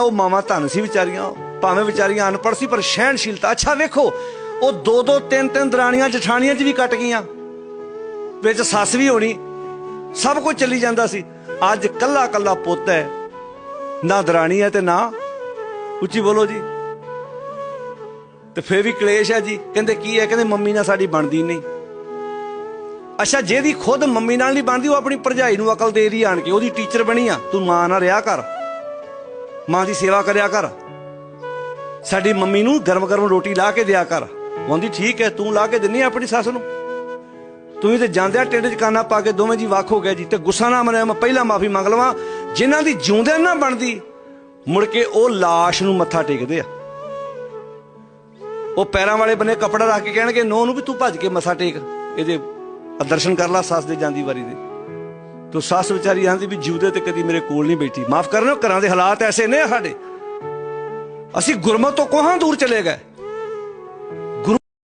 ਉਹ ਮਾਵਾਂ ਧਨ ਸੀ ਵਿਚਾਰੀਆਂ, ਭਾਵੇਂ ਵਿਚਾਰੀਆਂ ਅਨਪੜ੍ਹ ਸੀ, ਪਰ ਸਹਿਣਸ਼ੀਲਤਾ। ਅੱਛਾ, ਵੇਖੋ, ਉਹ ਦੋ ਦੋ, ਤਿੰਨ ਤਿੰਨ ਦਰਾਣੀਆਂ, ਜਠਾਣੀਆਂ 'ਚ ਵੀ ਕੱਟ ਗਈਆਂ। ਵਿੱਚ ਸੱਸ ਵੀ ਹੋਣੀ। ਸਭ ਕੁਝ ਚੱਲੀ ਜਾਂਦਾ ਸੀ। ਅੱਜ ਕੱਲਾ ਕੱਲਾ ਪੁੱਤ ਹੈ। ਨਾ ਦਰਾਣੀ ਹੈ ਤੇ ਨਾ ਉੱਚੀ ਬੋਲੋ ਜੀ। ਤੇ ਫੇਰ ਵੀ ਕਲੇਸ਼ ਹੈ ਜੀ। ਕਹਿੰਦੇ ਕੀ ਹੈ? ਕਹਿੰਦੇ ਮੰਮੀ ਨਾਲ ਸਾਡੀ ਬਣਦੀ ਨਹੀਂ। ਅੱਛਾ, ਜਿਹਦੀ ਖੁਦ ਮੰਮੀ ਨਾਲ ਨਹੀਂ ਬਣਦੀ, ਉਹ ਆਪਣੀ ਭਰਜਾਈ ਨੂੰ ਅਕਲ ਦੇ ਰਹੀ ਆਣ ਕੇ। ਉਹਦੀ ਟੀਚਰ ਬਣੀ ਆ। ਤੂੰ ਮਾਂ ਨਾਲ ਰਿਹਾ ਕਰ। ਮਾਂ ਦੀ ਸੇਵਾ ਕਰਿਆ ਕਰ। ਸਾਡੀ ਮੰਮੀ ਨੂੰ ਗਰਮ ਗਰਮ ਰੋਟੀ ਲਾ ਕੇ ਦਿਆ ਕਰ। ਕਹਿੰਦੀ ਠੀਕ ਹੈ, ਤੂੰ ਲਾ ਕੇ ਦਿੰਨੀ ਆਪਣੀ ਸੱਸ ਨੂੰ? ਤੂੰ ਵੀ ਤੇ ਜਾਂਦਿਆ ਟੇਡੇ ਚ ਕਾਨਾ ਪਾ ਕੇ ਦੋਵੇਂ ਜੀ ਵੱਖ ਹੋ ਗਏ ਜੀ। ਤੇ ਗੁੱਸਾ ਨਾ ਮਰਿਆ, ਮੈਂ ਪਹਿਲਾਂ ਮਾਫੀ ਮੰਗ ਲਵਾਂ। ਜਿਨ੍ਹਾਂ ਦੀ ਜਿਉਂਦਿਆਂ ਨਾ ਬਣਦੀ, ਮੁੜ ਕੇ ਉਹ ਲਾਸ਼ ਨੂੰ ਮੱਥਾ ਟੇਕਦੇ ਆ। ਉਹ ਪੈਰਾਂ ਵਾਲੇ ਬੰਨੇ ਕੱਪੜਾ ਰੱਖ ਕੇ ਕਹਿਣਗੇ, ਨੋ ਨੂੰ ਵੀ ਤੂੰ ਭੱਜ ਕੇ ਮੱਥਾ ਟੇਕ। ਇਹਦੇ ਦਰਸ਼ਨ ਕਰ ਲੈ, ਸੱਸ ਦੇ ਜਾਂਦੀ ਵਾਰੀ ਦੇ। ਤੋ ਸੱਸ ਵਿਚਾਰੀ ਆਂਦੀ ਵੀ ਜਿਉਦੇ ਤੇ ਕਦੀ ਮੇਰੇ ਕੋਲ ਨਹੀਂ ਬੈਠੀ। ਮਾਫ ਕਰਨਾ, ਘਰਾਂ ਦੇ ਹਾਲਾਤ ਐਸੇ ਨੇ ਸਾਡੇ। ਅਸੀਂ ਗੁਰਮਤ ਤੋਂ ਕੋਹਾਂ ਦੂਰ ਚਲੇ ਗਏ?